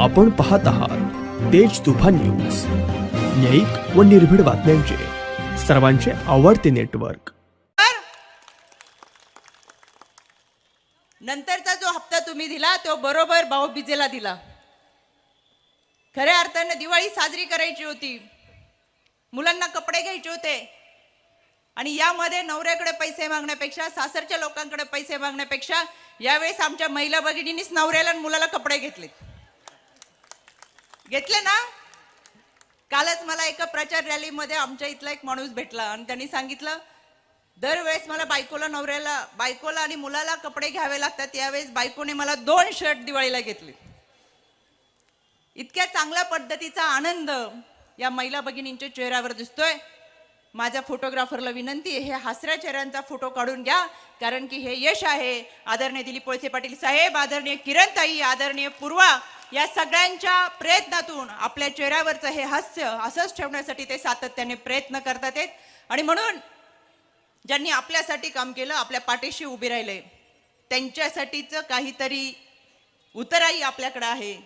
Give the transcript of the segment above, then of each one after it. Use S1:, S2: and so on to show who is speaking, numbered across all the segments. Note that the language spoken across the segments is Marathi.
S1: आपण पाहत आहात तेज तुफान न्यूज. न्यायिक व निर्भीड बातम्यांचे. सर्वांचे आवडते नेटवर्क.
S2: नंतरचा जो हप्ता तुम्ही दिला तो बरोबर भाऊबीजेला दिला. खऱ्या अर्थानं दिवाळी साजरी करायची होती. मुलांना कपडे घ्यायचे होते. आणि यामध्ये नवऱ्याकडे पैसे मागण्यापेक्षा सासरच्या लोकांकडे पैसे मागण्यापेक्षा यावेळेस आमच्या महिला भगिनींनीच नवऱ्याला आणि मुलाला कपडे घेतले घेतले ना? कालच मला एका प्रचार रॅलीमध्ये आमच्या इथला एक माणूस भेटला आणि त्यांनी सांगितलं दरवेळेस मला बायकोला नवऱ्याला बायकोला आणि मुलाला कपडे घ्यावे लागतात यावेळेस बायकोने मला दोन शर्ट दिवाळीला घेतले. इतक्या चांगल्या पद्धतीचा आनंद या महिला भगिनींच्या चेहऱ्यावर दिसतोय. माझ्या फोटोग्राफरला विनंती हे हसऱ्या चेहऱ्यांचा फोटो काढून घ्या कारण की हे यश आहे. आदरणीय दिलीप वळसे पाटील साहेब आदरणीय किरणताई आदरणीय पूर्वा या सगळ्यांच्या प्रयत्नातून आपल्या चेहऱ्यावरचं हे हास्य असंच ठेवण्यासाठी ते सातत्याने प्रयत्न करतात आहेत. आणि म्हणून ज्यांनी आपल्यासाठी काम केलं आपल्या पाठीशी उभे राहिले त्यांच्यासाठीचं काहीतरी उतराई आपल्याकडं आहे.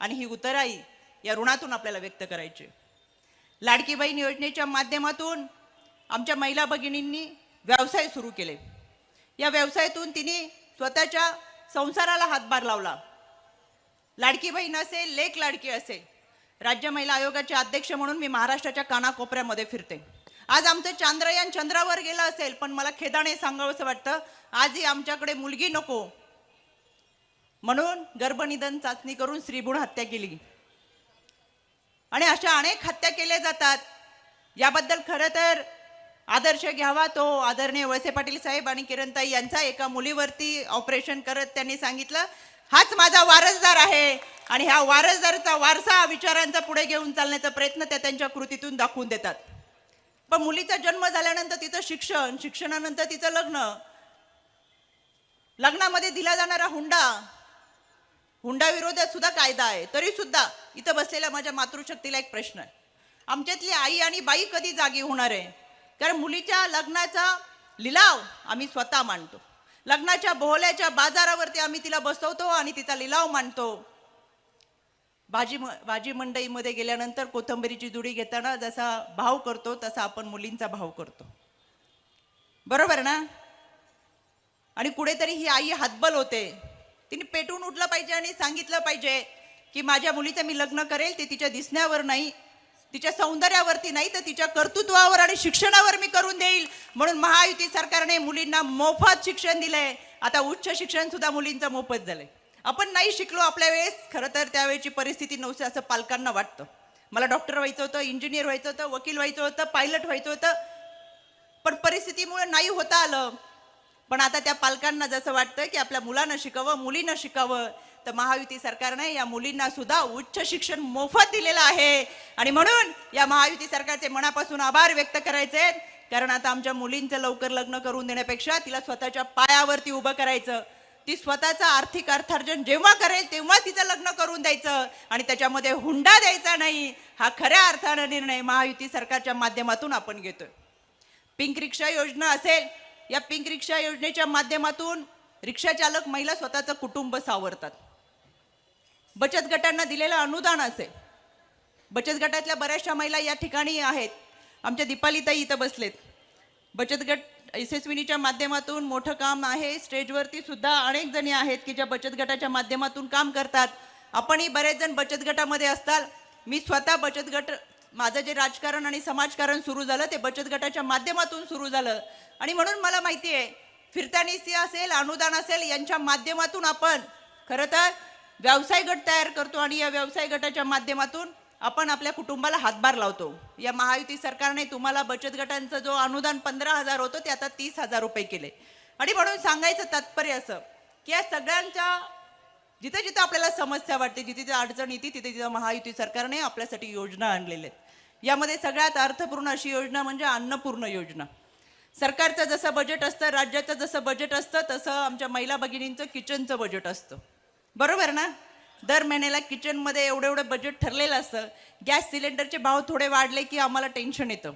S2: आणि ही उतराई या ऋणातून आपल्याला व्यक्त करायची लाडकी बहीण योजनेच्या माध्यमातून आमच्या महिला भगिनींनी व्यवसाय सुरू केले. या व्यवसायातून तिने स्वतःच्या संसाराला हातभार लावला. लाडकी बहीण असेल लेख लाडकी असेल राज्य महिला आयोगाचे अध्यक्ष म्हणून मी महाराष्ट्राच्या कानाकोपऱ्यामध्ये फिरते. आज आमचं चांद्रयान चंद्रावर गेलं असेल पण मला खेदाने सांगावंसं वाटतं आजही आमच्याकडे मुलगी नको. म्हणून गर्भनिधन चाचणी करून श्रीभूण हत्या केली. आणि अशा अनेक हत्या केल्या जातात. याबद्दल खरं तर आदर्श घ्यावा तो आदरणीय वळसे पाटील साहेब आणि किरणताई यांचा एका मुलीवरती ऑपरेशन करत त्यांनी सांगितलं. हाच माझा वारसदार आहे. आणि ह्या वारसदारचा वारसा विचारांचा पुढे घेऊन चालण्याचा प्रयत्न त्या त्यांच्या कृतीतून दाखवून देतात. पण मुलीचा जन्म झाल्यानंतर तिचं शिक्षण शिक्षणानंतर तिचं लग्न लग्नामध्ये दिला जाणारा हुंडा हुंडा विरोधात सुद्धा कायदा आहे. तरी सुद्धा इथं बसलेल्या माझ्या मातृशक्तीला एक प्रश्न आहे. आमच्यातली आई आणि बाई कधी जागी होणार आहे? कारण मुलीच्या लग्नाचा लिलाव आम्ही स्वतः मांडतो. लग्नाच्या बोहल्याच्या बाजारावरती आम्ही तिला बसवतो आणि तिचा लिलाव मांडतो. भाजी म- भाजी मंडईमध्ये गेल्यानंतर कोथंबरीची जुडी घेताना जसा भाव करतो तसा आपण मुलींचा भाव करतो. बरोबर ना? आणि कुठेतरी ही आई हातबल होते. तिने पेटून उठलं पाहिजे आणि सांगितलं पाहिजे की माझ्या मुलीचं मी लग्न करेल ते तिच्या दिसण्यावर नाही तिच्या सौंदर्यावरती नाही तर तिच्या कर्तृत्वावर आणि शिक्षणावर मी करून देईल. म्हणून महायुती सरकारने मुलींना मोफत शिक्षण दिलंय. आता उच्च शिक्षण सुद्धा मुलींचं मोफत झालंय. आपण नाही शिकलो आपल्या वेळेस खरं तर त्यावेळेची परिस्थिती नव्हती असं पालकांना वाटतं. मला डॉक्टर व्हायचं होतं इंजिनियर व्हायचं होतं वकील व्हायचं होतं पायलट व्हायचं होतं. पण परिस्थितीमुळे नाही होता आलं. पण आता त्या पालकांना जसं वाटतं की आपल्या मुलांना शिकावं मुलींना शिकावं तर महायुती सरकारने या मुलींना सुद्धा उच्च शिक्षण मोफत दिलेलं आहे. आणि म्हणून या महायुती सरकारचे मनापासून आभार व्यक्त करायचे. कारण आता आमच्या मुलींचं लवकर लग्न करून देण्यापेक्षा तिला स्वतःच्या पायावरती उभं करायचं. ती स्वतःचं आर्थिक अर्थार्जन जेव्हा करेल तेव्हा तिचं लग्न करून द्यायचं. आणि त्याच्यामध्ये हुंडा द्यायचा नाही. हा खऱ्या अर्थानं निर्णय महायुती सरकारच्या माध्यमातून आपण घेतोय. पिंक रिक्षा योजना असेल या पिंक रिक्षा योजनेच्या माध्यमातून रिक्षा चालक महिला स्वतःचं कुटुंब सावरतात. बचत गटांना दिलेलं अनुदान असेल. बचत गटातल्या बऱ्याचशा महिला या ठिकाणी आहेत. आमच्या दीपालीताई इथं बसलेत. बचत गट यशस्विनीच्या माध्यमातून मोठं काम आहे. स्टेजवरती सुद्धा अनेक जणी आहेत की ज्या बचत गटाच्या माध्यमातून काम करतात. आपणही बरेच जण बचत गटामध्ये असताल. मी स्वतः बचत गट माझं जे राजकारण आणि समाजकारण सुरू झालं ते बचत गटाच्या माध्यमातून सुरू झालं. आणि म्हणून मला माहिती आहे फिरत्या निसी असेल अनुदान असेल यांच्या माध्यमातून आपण खरं तर व्यवसाय गट तयार करतो आणि या व्यवसाय गटाच्या माध्यमातून आपण आपल्या कुटुंबाला हातभार लावतो. या महायुती सरकारने तुम्हाला बचत गटांचं जो अनुदान पंधरा हजार होतं ते आता तीस हजार रुपये केले. आणि म्हणून सांगायचं तात्पर्य असं की या सगळ्यांच्या जिथे जिथे आपल्याला समस्या वाटते जिथे जिथे अडचण येते तिथे तिथे महायुती सरकारने आपल्यासाठी योजना आणलेल्या आहेत. यामध्ये सगळ्यात अर्थपूर्ण अशी योजना म्हणजे अन्नपूर्ण योजना. सरकारचं जसं बजेट असतं राज्याचं जसं बजेट असतं तसं आमच्या महिला भगिनींचं किचनचं बजेट असतं. बरोबर ना? दर महिन्याला किचनमध्ये एवढं एवढं बजेट ठरलेलं असतं. गॅस सिलेंडरचे भाव थोडे वाढले की आम्हाला टेन्शन येतं.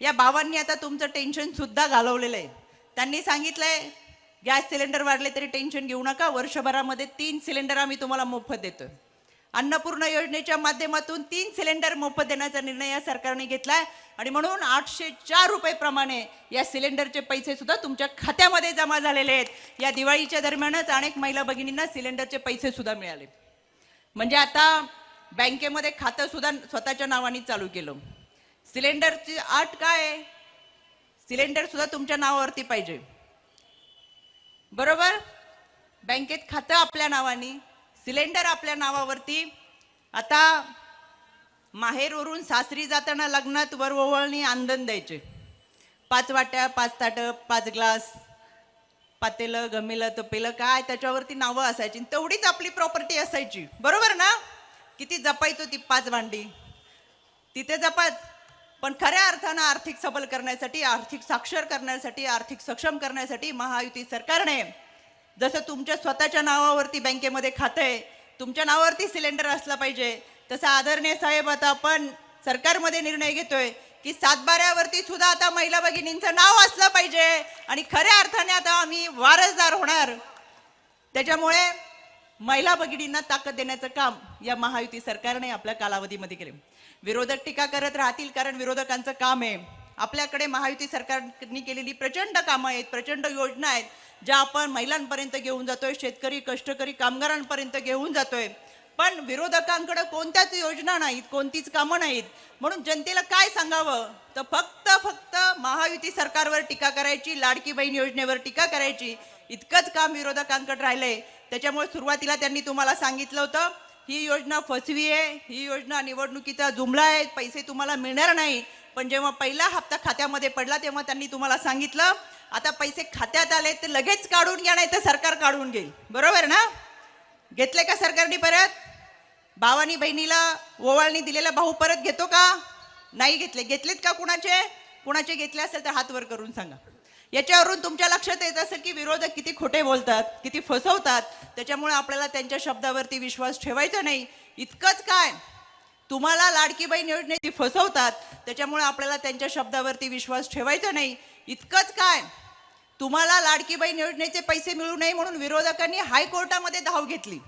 S2: या भावांनी आता तुमचं टेन्शन सुद्धा घालवलेलं आहे. त्यांनी सांगितलंय गॅस सिलेंडर वाढले तरी टेन्शन घेऊ नका. वर्षभरामध्ये तीन सिलेंडर आम्ही तुम्हाला मोफत देतो अन्नपूर्णा योजनेच्या माध्यमातून तीन सिलेंडर मोफत देण्याचा निर्णय या सरकारने आहे आणि म्हणून आठशे चार रुपयेप्रमाणे या सिलेंडरचे पैसे सुद्धा तुमच्या खात्यामध्ये जमा झालेले आहेत. या दिवाळीच्या दरम्यानच अनेक महिला भगिनींना सिलेंडरचे पैसे सुद्धा मिळाले. म्हणजे आता बँकेमध्ये खातं सुद्धा स्वतःच्या नावाने चालू केलं. सिलेंडरची आठ काय आहे? सिलेंडर सुद्धा तुमच्या नावावरती पाहिजे. बरोबर? बँकेत खातं आपल्या नावाने सिलेंडर आपल्या नावावरती. आता माहेरवरून सासरी जाताना लग्नात वरवळणी आंदण द्यायचे. पाच वाट्या पाच ताटं पाच ग्लास पातेलं गमेलं तपेलं काय त्याच्यावरती नावं असायची आणि तेवढीच आपली प्रॉपर्टी असायची. बरोबर ना? किती जपायचो ती पाच भांडी. तिथे जपाच पण खऱ्या अर्थानं आर्थिक सबल करण्यासाठी आर्थिक साक्षर करण्यासाठी आर्थिक सक्षम करण्यासाठी महायुती सरकारने जसं तुमच्या स्वतःच्या नावावरती बँकेमध्ये खातं आहे तुमच्या नावावरती सिलेंडर असला पाहिजे तसं आदरणीय साहेब आता आपण सरकारमध्ये निर्णय घेतोय की सातबाऱ्यावरती सुद्धा आता महिला भगिनींचं नाव असलं पाहिजे आणि खऱ्या अर्थाने आता आम्ही वारसदार होणार. त्याच्यामुळे महिला भगिनींना ताकद देण्याचं काम या महायुती सरकारने आपल्या कालावधीमध्ये केले. विरोधक टीका करत राहतील कारण विरोधकांचं काम आहे. आपल्याकडे महायुती सरकारने केलेली प्रचंड कामं आहेत प्रचंड योजना आहेत ज्या आपण महिलांपर्यंत घेऊन जातोय शेतकरी कष्टकरी कामगारांपर्यंत घेऊन जातोय. पण विरोधकांकडे कोणत्याच योजना नाहीत कोणतीच कामं नाहीत. म्हणून जनतेला काय सांगावं? तर फक्त फक्त महायुती सरकारवर टीका करायची लाडकी बहीण योजनेवर टीका करायची. इतकंच काम विरोधकांकडे राहिलंय. त्याच्यामुळे सुरुवातीला त्यांनी तुम्हाला सांगितलं होतं ही योजना फसवी आहे ही योजना निवडणुकीचा जुमला आहे पैसे तुम्हाला मिळणार नाही. पण जेव्हा पहिला हप्ता खात्यामध्ये पडला तेव्हा त्यांनी तुम्हाला सांगितलं आता पैसे खात्यात आले तर लगेच काढून घ्या नाही तर सरकार काढून घेईल. बरोबर ना? घेतले का सरकारने परत? भावानी बहिणीला ओवाळणी दिलेला भाऊ परत घेतो का? नाही घेतले. घेतलेत का कुणाचे? कुणाचे घेतले असेल तर हात वर करून सांगा. याच्यावरून तुमच्या लक्षात येत असेल की विरोधक किती खोटे बोलतात किती फसवतात. त्याच्यामुळे आपल्याला त्यांच्या शब्दावरती विश्वास ठेवायचा नाही. इतकंच काय? तुम्हाला लाडकी बहीण योजनेची फसवतात त्याच्यामुळे आपल्याला त्यांच्या शब्दावरती विश्वास ठेवायचा नाही. इतकंच काय तुम्हाला लाडकी बहीण योजनेचे पैसे मिळू नये म्हणून विरोधकांनी हायकोर्टामध्ये धाव घेतली.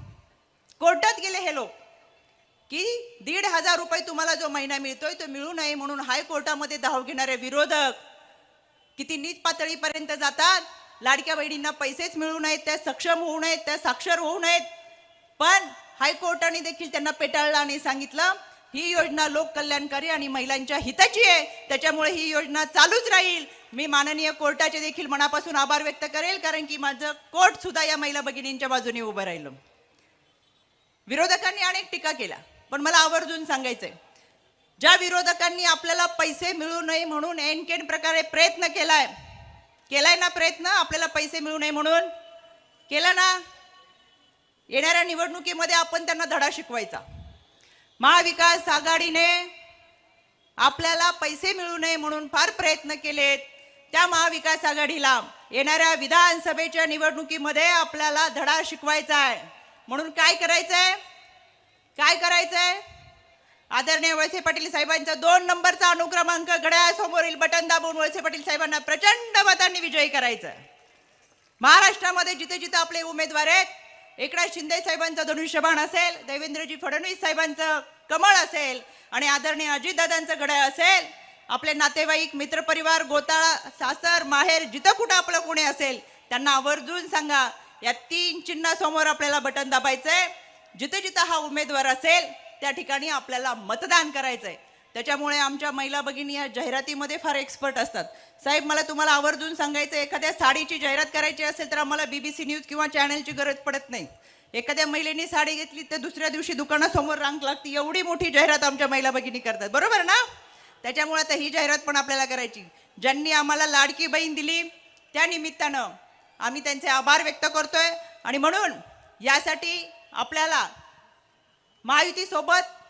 S2: कोर्टात गेले हे लोक की दीड हजार रुपये तुम्हाला जो महिना मिळतोय तो मिळू नये म्हणून हायकोर्टामध्ये धाव घेणारे विरोधक किती नीच पातळीपर्यंत जातात. लाडक्या बहिणींना पैसेच मिळू नयेत त्या सक्षम होऊ नयेत त्या साक्षर होऊ नयेत. पण हायकोर्टाने देखील त्यांना पेटाळलं आणि सांगितलं ही योजना लोककल्याणकारी आणि महिलांच्या हिताची आहे. त्याच्यामुळे ही योजना चालूच राहील. मी माननीय कोर्टाचे देखील मनापासून आभार व्यक्त करेल कारण की माझं कोर्ट सुद्धा या महिला भगिनींच्या बाजूने उभं राहिलं. विरोधकांनी अनेक टीका केल्या पण मला आवर्जून सांगायचंय ज्या विरोधकांनी आपल्याला पैसे मिळू नये म्हणून एनकेन प्रकारे प्रयत्न केलाय केलाय ना प्रयत्न? आपल्याला पैसे मिळू नये म्हणून? केला ना? येणाऱ्या निवडणुकीमध्ये आपण त्यांना धडा शिकवायचा. महाविकास आघाडीने आपल्याला पैसे मिळू नये म्हणून फार प्रयत्न केलेत. त्या महाविकास आघाडीला येणाऱ्या विधानसभेच्या निवडणुकीमध्ये आपल्याला धडा शिकवायचा आहे. म्हणून काय करायचंय? काय करायचंय? आदरणीय वळसे पाटील साहेबांचा दोन नंबरचा अनुक्रमांक घड्याळासमोरील बटन दाबून वळसे पाटील साहेबांना प्रचंड मतांनी विजयी करायचा आहे महाराष्ट्रामध्ये जिथे जिथे आपले उमेदवार आहेत एकनाथ शिंदे साहेबांचं धनुष्यबाण असेल देवेंद्रजी फडणवीस साहेबांचं कमळ असेल आणि आदरणीय अजितदादांचं घड्याळ असेल आपले नातेवाईक मित्रपरिवार गोताळा सासर माहेर जिथं कुठं आपलं कोणी असेल त्यांना आवर्जून सांगा या तीन चिन्हासमोर आपल्याला बटन दाबायचंय. जिथे जिथं हा उमेदवार असेल त्या ठिकाणी आपल्याला मतदान करायचंय. त्याच्यामुळे आमच्या महिला भगिनी या जाहिरातीमध्ये फार एक्सपर्ट असतात. साहेब मला तुम्हाला आवर्जून सांगायचं एखाद्या साडीची जाहिरात करायची असेल तर आम्हाला बीबीसी न्यूज किंवा चॅनलची गरज पडत नाही. एखाद्या महिलेने साडी घेतली तर दुसऱ्या दिवशी दुकानासमोर रांग लागते एवढी मोठी जाहिरात आमच्या महिला भगिनी करतात. बरोबर ना? त्याच्यामुळे आता ही जाहिरात पण आपल्याला करायची. ज्यांनी आम्हाला लाडकी बहीण दिली त्या निमित्तानं आम्ही त्यांचे आभार व्यक्त करतोय. आणि म्हणून यासाठी आपल्याला महायुतीसोबत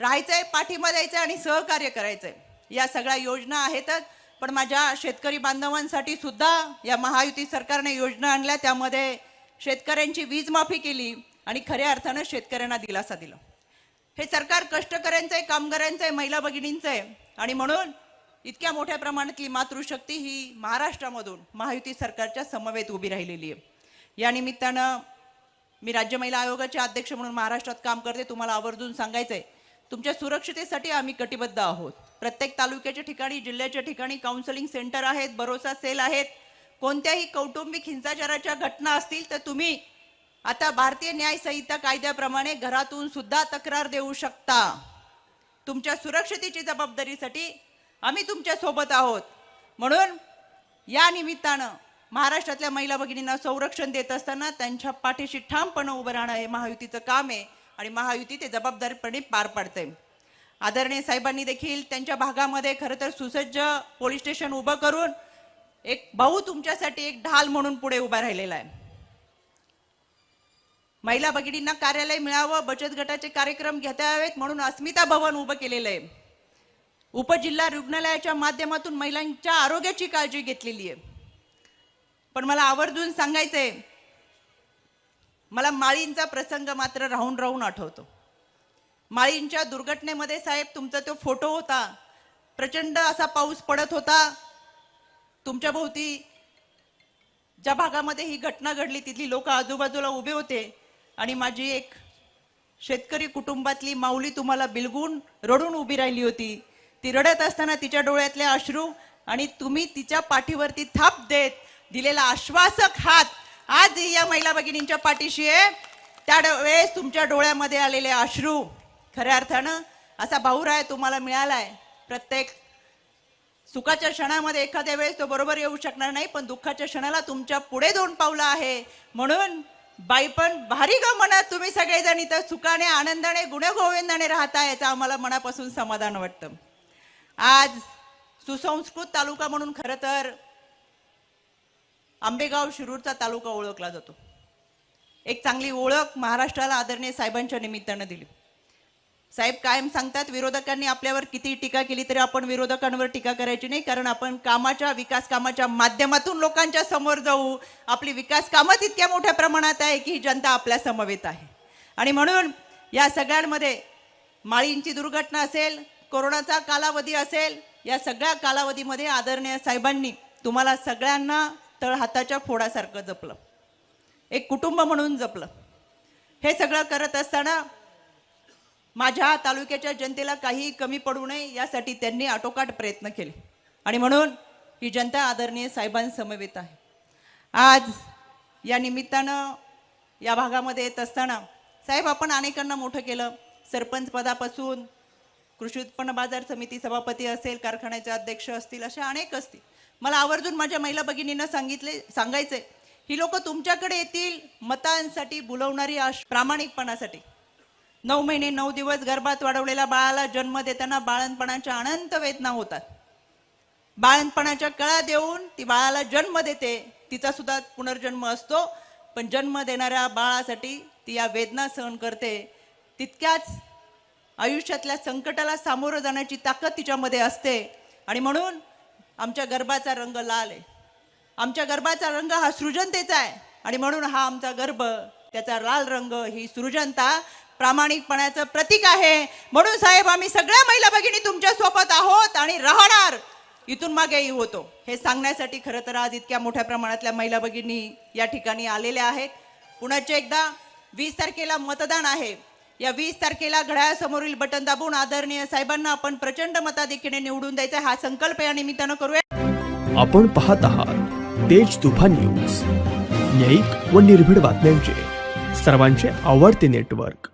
S2: राहायचंय पाठिंबा द्यायचा आणि सहकार्य करायचंय. या सगळ्या योजना आहेतच पण माझ्या शेतकरी बांधवांसाठी सुद्धा या महायुती सरकारने योजना आणल्या. त्यामध्ये शेतकऱ्यांची वीज माफी केली आणि खऱ्या अर्थानं शेतकऱ्यांना दिलासा दिला. हे सरकार कष्टकऱ्यांचं आहे कामगारांचं आहे महिला भगिनींचं आहे आणि म्हणून इतक्या मोठ्या प्रमाणातली मातृशक्ती ही महाराष्ट्रामधून महायुती सरकारच्या समवेत उभी राहिलेली आहे. या निमित्तानं मी राज्य महिला आयोगाचे अध्यक्ष म्हणून महाराष्ट्रात काम करते. तुम्हाला आवर्जून सांगायचंय तुमच्या सुरक्षितेसाठी आम्ही कटिबद्ध आहोत. प्रत्येक तालुक्याच्या ठिकाणी जिल्ह्याच्या ठिकाणी काउन्सिलिंग सेंटर आहेत भरोसा सेल आहेत. कोणत्याही कौटुंबिक हिंसाचाराच्या घटना असतील तर तुम्ही आता भारतीय न्याय संहिता कायद्याप्रमाणे घरातून सुद्धा तक्रार देऊ शकता. तुमच्या सुरक्षितेची जबाबदारीसाठी आम्ही तुमच्यासोबत आहोत. म्हणून या निमित्तानं महाराष्ट्रातल्या महिला भगिनींना संरक्षण देत असताना त्यांच्या पाठीशी ठामपणे उभं राहणं हे महायुतीचं काम आहे. आणि महायुती ते जबाबदारपणे पार पाडते आदरणीय साहेबांनी देखील त्यांच्या भागामध्ये खरं तर सुसज्ज पोलीस स्टेशन उभं करून एक भाऊ तुमच्यासाठी एक ढाल म्हणून पुढे उभा राहिलेला आहे. महिला भगिनींना कार्यालय मिळावं बचत गटाचे कार्यक्रम घेता यावेत म्हणून अस्मिता भवन उभं केलेलं आहे. उपजिल्हा रुग्णालयाच्या माध्यमातून महिलांच्या आरोग्याची काळजी घेतलेली आहे. पण मला आवर्जून सांगायचंय मला माळींचा प्रसंग मात्र राहून राहून आठवतो. माळींच्या दुर्घटनेमध्ये साहेब तुमचा तो फोटो होता. प्रचंड असा पाऊस पडत होता. तुमच्या भोवती ज्या भागामध्ये ही घटना घडली तिथली लोक आजूबाजूला उभे होते. आणि माझी एक शेतकरी कुटुंबातली माऊली तुम्हाला बिलगून रडून उभी राहिली होती. ती रडत असताना तिच्या डोळ्यातले अश्रू आणि तुम्ही तिच्या पाठीवरती थाप देत दिलेला आश्वासक हात आज या महिला भगिनींच्या पाठीशी आहे. त्या वेळेस तुमच्या डोळ्यामध्ये आलेले अश्रू खऱ्या अर्थानं असा भाऊराय तुम्हाला मिळालाय. प्रत्येक सुखाच्या क्षणामध्ये एखाद्या वेळेस तो बरोबर येऊ शकणार नाही पण दुःखाच्या क्षणाला तुमच्यापुढे दोन पावलं आहे. म्हणून बाई पण भारी ग मनात तुम्ही सगळेजण इथं सुखाने आनंदाने गुणगोविंदाने राहता याचं आम्हाला मनापासून समाधान वाटतं. आज सुसंस्कृत तालुका म्हणून खरं तर आंबेगाव शिरूरचा तालुका ओळखला जातो. एक चांगली ओळख महाराष्ट्राला आदरणीय साहेबांच्या निमित्तानं दिली. साहेब कायम सांगतात विरोधकांनी आपल्यावर किती टीका केली तरी आपण विरोधकांवर टीका करायची नाही कारण आपण कामाच्या विकास कामाच्या माध्यमातून लोकांच्या समोर जाऊ. आपली विकास कामच तितक्या मोठ्या प्रमाणात आहे की ही जनता आपल्या समवेत आहे. आणि म्हणून या सगळ्यांमध्ये माळींची दुर्घटना असेल कोरोनाचा कालावधी असेल या सगळ्या कालावधीमध्ये आदरणीय साहेबांनी तुम्हाला सगळ्यांना तळहाताच्या फोडासारखं जपलं. एक कुटुंब म्हणून जपलं. हे सगळं करत असताना माझ्या तालुक्याच्या जनतेला काही कमी पडू नये यासाठी त्यांनी आटोकाट प्रयत्न केले. आणि म्हणून ही जनता आदरणीय साहेबांसमवेत आहे. आज या निमित्तानं या भागामध्ये येत असताना साहेब आपण अनेकांना मोठं केलं. सरपंच पदापासून कृषी उत्पन्न बाजार समिती सभापती असेल कारखान्याचे अध्यक्ष असतील असे अनेक असतील. मला आवर्जून माझ्या महिला भगिनींना सांगितले सांगायचंय. ही लोक तुमच्याकडे येतील मतांसाठी बुलवणारी आश प्रामाणिकपणासाठी. नऊ महिने नऊ दिवस गर्भात वाढवलेल्या बाळाला जन्म देताना बाळणपणाच्या अनंत वेदना होतात. बाळणपणाच्या कळा देऊन ती बाळाला जन्म देते तिचा सुद्धा पुनर्जन्म असतो पण जन्म देणाऱ्या बाळासाठी ती या वेदना सहन करते. तितक्याच आयुष्यातल्या संकटाला सामोरं जाण्याची ताकद तिच्यामध्ये असते. आणि म्हणून आमच्या गर्भाचा रंग लाल आहे. आमच्या गर्भाचा रंग हा सृजनतेचा आहे. आणि म्हणून हा आमचा गर्भ त्याचा लाल रंग ही सृजनता प्रामाणिकपणाचं प्रतीक आहे. म्हणून साहेब आम्ही सगळ्या महिला भगिनी तुमच्यासोबत आहोत आणि राहणार. इथून मागेही होतो. हे सांगण्यासाठी खरं तर आज इतक्या मोठ्या प्रमाणातल्या महिला भगिनी या ठिकाणी आलेल्या आहेत. पुण्याच्या एकदा वीस तारखेला मतदान आहे. या वीस तारखेला घड्याळासमोरील बटन दाबून आदरणीय साहेबांना आपण प्रचंड मताधिक्याने निवडून द्यायचा हा संकल्प या निमित्तानं करूया.
S1: आपण पाहत आहात तेज तुफान न्यूज. न्यायिक व निर्भीड बातम्यांचे. सर्वांचे आवडते नेटवर्क.